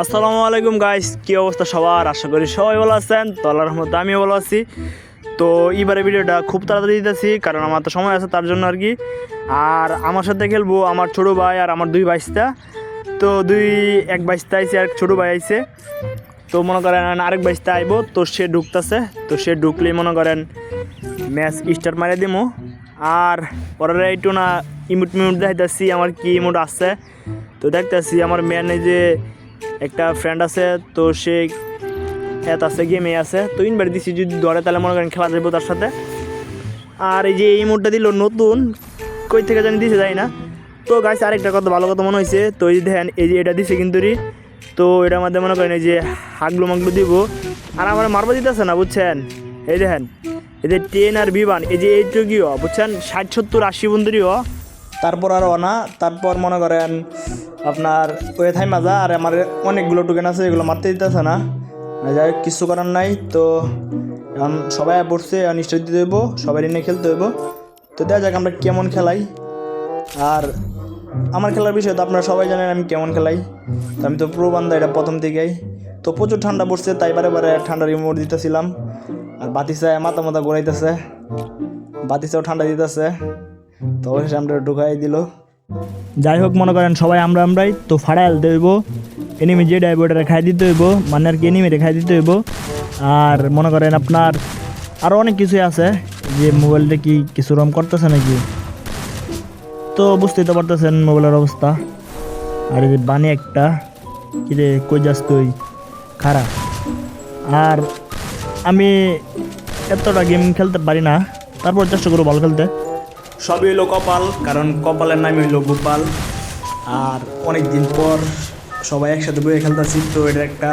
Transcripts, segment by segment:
আসসালামু আলাইকুম গাইস কি অবস্থা সবার? আশা করি সবাই ভালো আছেন। তো আল্লাহর রহমতে আমিও ভালো আছি। তো এবারে ভিডিওটা খুব তাড়াতাড়ি দিতেছি, কারণ আমার তো সময় আছে তার জন্য আর কি। আর আমার সাথে খেলব আমার ছোটো ভাই আর আমার দুই বাইশটা তো দুই, এক বাইশটা আইসে আর ছোটো ভাই আইসে তো মনে করেন আরেক বাইশটা আইবো, তো সে ঢুকতেছে। তো সে ঢুকলেই মনে করেন ম্যাচ স্টার্ট মারিয়ে দিমো। আর পরের একটু না ইমুট মিমুট দেখাইতেছি, আমার কি ইমুট আছে। তো দেখতেছি আমার ম্যানে যে একটা ফ্রেন্ড আছে, তো সে এত আছে গেমে আছে। তো ইনভাইট দিছি, যদি ধরে তাহলে মনে করেন খেলা যাব তার সাথে। আর এই যে এই মুডটা দিল নতুন, কই থেকে জানি দিছে যাই না। তো গাছ আরেকটা কথা, ভালো কথা মনে হয়েছে তো এই দেখেন, এই যে এটা দিছে কিন্তু। তো এটার মধ্যে মনে করেন এই যে হাগলু মাগলু দিব। আর আমার মারবা দিতেছে না, বুঝছেন? এই দেখেন, এই যে টেন আর বিমান, এই যে এইটুকুও বুঝছেন? ষাট, সত্তর, আশি বন্ধুরিও তারপর আর না, তারপর মনে করেন আপনার ওয়ে থাই মাজা আর আমার অনেকগুলো টোকেন আছে এগুলো মারতে দিতেছে না। যাই হোক, কিছু করার নাই তো এখন সবাই পড়ছে স্টেজ দিতে হইব সবাই নিয়ে খেলতে হইব। তো দেখা যাক আমরা কেমন খেলাই। আর আমার খেলার বিষয়ে তো আপনারা সবাই জানেন আমি কেমন খেলাই। তো আমি তো প্রো এটা প্রথম থেকেই। তো প্রচুর ঠান্ডা পড়ছে তাই বারে বারে ঠান্ডা রিমোট দিতেছিলাম। আর বাতিসায় মাথা মাথা ঘোরাইতেছে। বাতিসাও ঠান্ডা দিতেছে। তো অবশেষে আমরা ঢুকাই দিল। যাই হোক মনে করেন সবাই আমরা আমরাই, তো ফাড়াই আলতে হইব এনিমি যে ডাইব ওটা খাই দিতে হইব মানে আর কি এনিমি খাই দিতে হইব। আর মনে করেন আপনার আরও অনেক কিছুই আছে, যে মোবাইলটা কি কিছু রম করতেছে নাকি? তো বুঝতেই তো পারতেছেন মোবাইলের অবস্থা। আর এই বানি একটা, কি রে, কই যাস তুই? খারাপ। আর আমি এতটা গেম খেলতে পারি না, তারপর চেষ্টা করব ভালো খেলতে। সবই হইল কপাল, কারণ কপালের নামই হইল গোপাল। আর অনেক দিন পর সবাই একসাথে বয়ে খেলতেছি, তো এটা একটা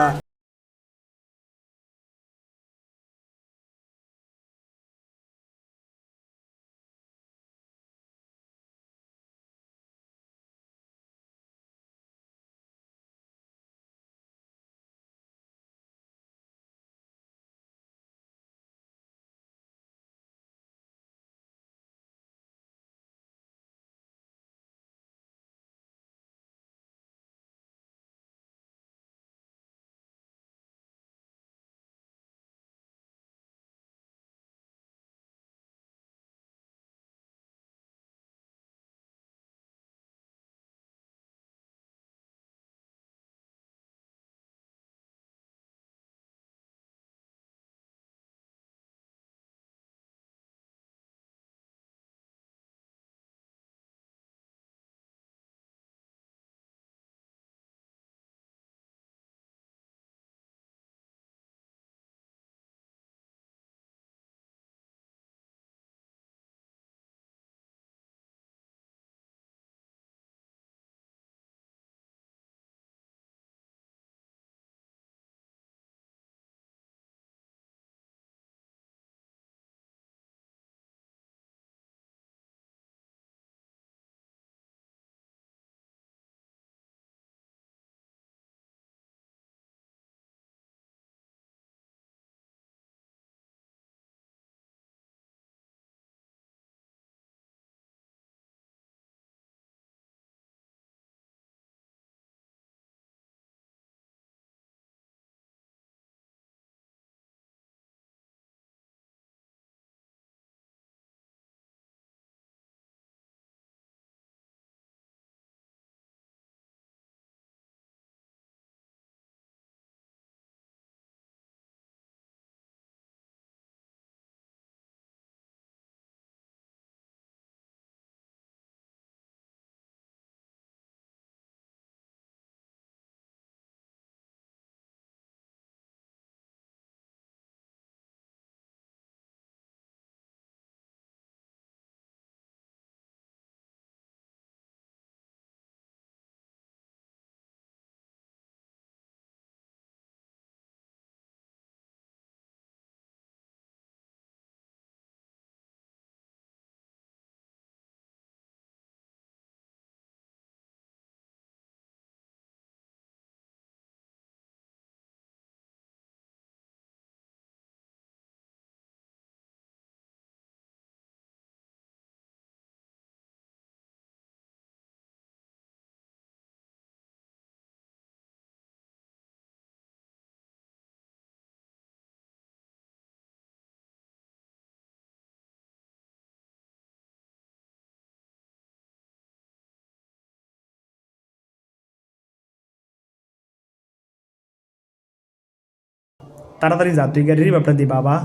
তাড়াতাড়ি যা, তুই গাড়ি রিভাবটা দি, বাবা।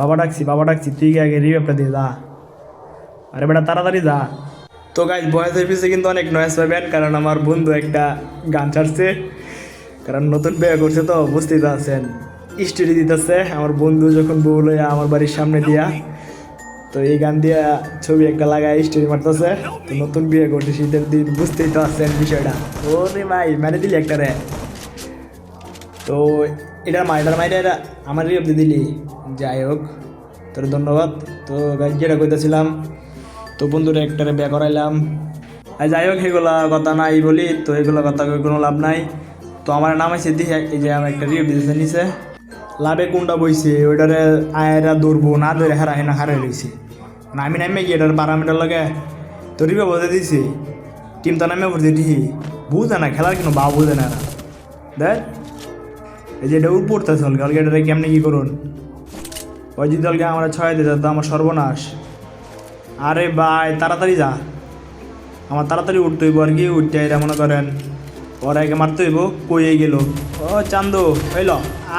বাবা ডাকছি বাবা ডাকছি, তুই আগে রিভাবটা দিয়ে যা। আরে বেটা, তাড়াতাড়ি যা। তো গাইজ বয়সের পিছিয়ে কিন্তু অনেক নয়েস পাবেন কারণ আমার বন্ধু একটা গান ছাড়ছে। কারণ নতুন বিয়ে করছে তো, বুঝতেই তো আছেন স্টোরি দিতেছে, আমার বন্ধু যখন বউ লইয়া আমার বাড়ির সামনে দিয়া। তো এই গান দিয়া ছবি একটা লাগায় স্টোরি মারতেছে। তো নতুন বিয়ে করছে শীতের দিন বুঝতেই তো আছেন বিষয়টা। ও রে ভাই মেরে দিলি একটা রে। তো এটার মা এটার এটা আমারই অব্দি দিলি। যাই হোক, তোর ধন্যবাদ। তো যেটা কইতেছিলাম, তো বন্ধুরা একটারে বিয়ে করাইলাম। আর যাই হোক, এগুলা কথা নাই বলি, তো এগুলো কথা কোনো লাভ নাই। তো আমার নাম আছে দিহে, এই যে আমার একটা রিও দিতেছে নিছে লাভে কোনটা বইছে, ওইটারে আয়েরা দৌড়বো না ধরে হারা হেনা হারে রয়েছে না আমি নামে কি এটার বারো মিটার লাগে তো রিবে বসে দিছি। টিম তো নামে পড়ছে দিহি। বুঝে না, খেলার কিন্তু বা বুঝে না। দেখ। এই যে এটা উপরতেছে হলকে হলকে এটা কেমনি কি করুন? ওই যদি হলকে আমরা ছয় দিতে, তো আমার সর্বনাশ। আরে ভাই, তাড়াতাড়ি যা। আমার তাড়াতাড়ি উঠতে হইব, আর কি উঠতে এটা মনে করেন, ওরা একে মারতে হইব, কই গেল। ও চান্দু হইল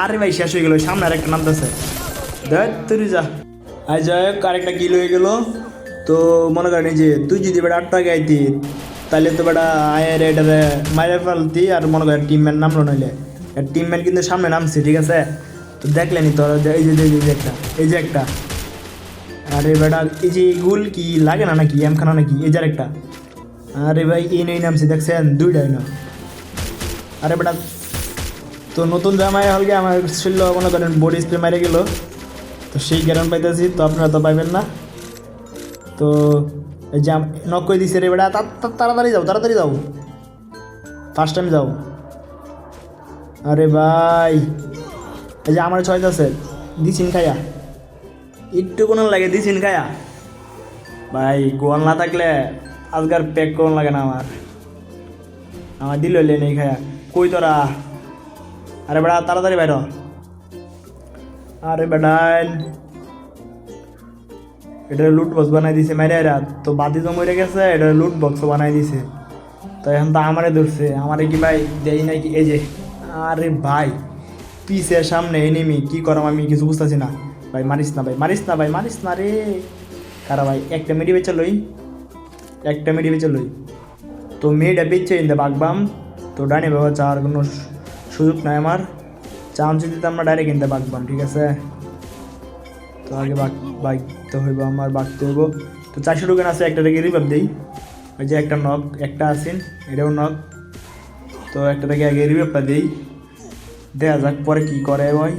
আরে ভাই, শেষ হয়ে গেল সামনে আরেকটা নামতেছে। দেখ তুই যা। আর যাই হোক, আরেকটা কিল হয়ে গেল। তো মনে করেন এই যে, তুই যদি বেটা আটটা গাইতি তাহলে তো বেটা আয়ের এটারে মাইরে ফেলতি, আর মনে করেন টিমম্যান নামলো নইলে। টিমম্যান কিন্তু সামনে নামছে, ঠিক আছে? তো দেখলেনি তোর এই যে এই যে একটা, এই যে একটা। আরে বেটা, এই যে গুল কি, লাগে না নাকি? এমখানা নাকি? এই যার একটা আরে ভাই, এই নই নামছে, দেখছেন? দুইটাই না। আরে বেটা, তো নতুন জামাই হলকে আমার ছিল, মনে করেন বডি স্প্রে মারে গেল। তো সেই গ্যারান পাইতেছি, তো আপনারা তো পাইবেন না। তো যে নক করে দিছে রে বেটা, তা- তা- তাড়াতাড়ি যাও তাড়াতাড়ি যাও। ফার্স্ট টাইম যাও। আরে ভাই। এই যে আমার ছয় আছে দিছিন খাইয়া। একটু কোনো লাগে দিছিন খায়া ভাই, গোয়াল না থাকলে আজকার প্যাক কোন লাগে না আমার। আমার দিল নেই খায়া কই তোরা? আরে বেটা তাড়াতাড়ি বাইর। আরে বেটা এটা লুট বক্স বানাই দিছে মেরে এরা। তো বাদি তো মরে গেছে এটা লুট বক্স বানাই দিছে। তো এখন তো আমারে ধরছে। আমারে কি ভাই দেই নাকি? এই যে। আরে ভাই, পিসের সামনে এনিমি কি করাম আমি কিছু বুঝতেছি না। ভাই, মারিস না ভাই, মারিস না ভাই, মারিস না রে। কারা ভাই, একটা মেডি বেচে লই, একটা মেডি বেচে লই। তো মেয়েটা বেচে ইন্দে বাগবাম, তো ডানে বাবা চাওয়ার কোনো সুযোগ নাই আমার। চান্স দিতে আমরা ডাইরেক্ট কিনতে বাগবাম, ঠিক আছে? তো আগে বাগ, বাগতে হইব আমার, বাগতে হইব। তো চারশো টোকেন আছে, একটা থেকে রিভাব দিই। ওই যে একটা নক একটা আছেন এটাও নক তো একটা থেকে আগে রিভাবটা দিই। দেখা যাক পরে কি করে ভাই।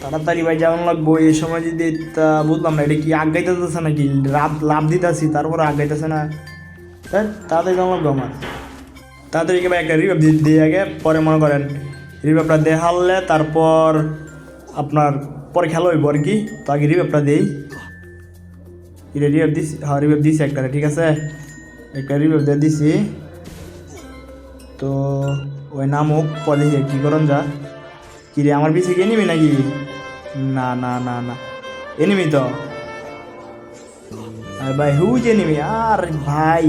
তাড়াতাড়ি ভাই যেমন লাগবো, এই সময় যদি তা বুঝলাম না, এটা কি আগাইতেছে নাকি? লাভ লাভ দিতেছি তারপরে আগাইতেছে না। তাড়াতাড়ি যেমন লাগবো আমার। তাড়াতাড়ি ভাই একটা রিভাব দিয়ে আগে, পরে মনে করেন রিভাবটা দেখালে তারপর আপনার পরে খেলা হইব আর কি। তো আগে রিভাবটা দিই। রিভাব দিছি হ্যাঁ রিভাব দিছি একটা ঠিক আছে? একটা রিভাব দিয়ে দিছি। তো ওই নাম হোক, পরে কি করন যা। কি রে, আমার পিছিয়ে এনিমি নাকি? না না না না। এনিমি তো। আর ভাই হুজ এনিমি আর ভাই।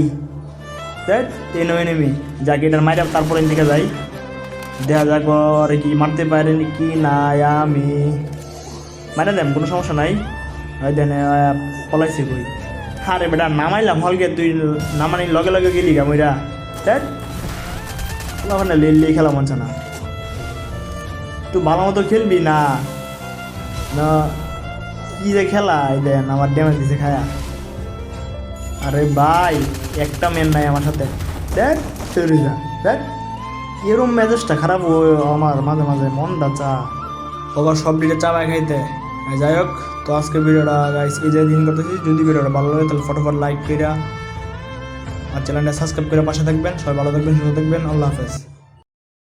দেখ এনো এনিমি যাকে এটার মাইরা তারপরে দিকে যাই। দেখা যাক আর কি মারতে পারেন, কি না আমি। মারা দেন, কোনো সমস্যা নাই। ওই দেন পলাইছে কই। আরে বেটা, নামাইলাম হলকে তুই নামানি লগে লগে গেলি গা, মইরা। দেখ ওখানে লিলি খেলা মনছে না। তুই ভালো মতো খেলবি না? না, কি যে খেলা দেন, আমার ড্যামেজ দিছে খায়া। আরে ভাই, একটা মেন নাই আমার সাথে। দেখ, চলে যা। দেখ, এরম মেজাজটা খারাপ ও আমার মাঝে মাঝে মনটা চা। ওবার সব দিকে চা বাই খাইতে যাই হোক, তো আজকে ভিডিওটা গাইস এই যে দিন করতেছি যদি ভিডিওটা ভালো লাগে তাহলে ফটোফট লাইক করে আর চ্যানেলটা সাবস্ক্রাইব করে পাশে থাকবেন। সবাই ভালো থাকবেন সুস্থ থাকবেন। আল্লাহ হাফেজ।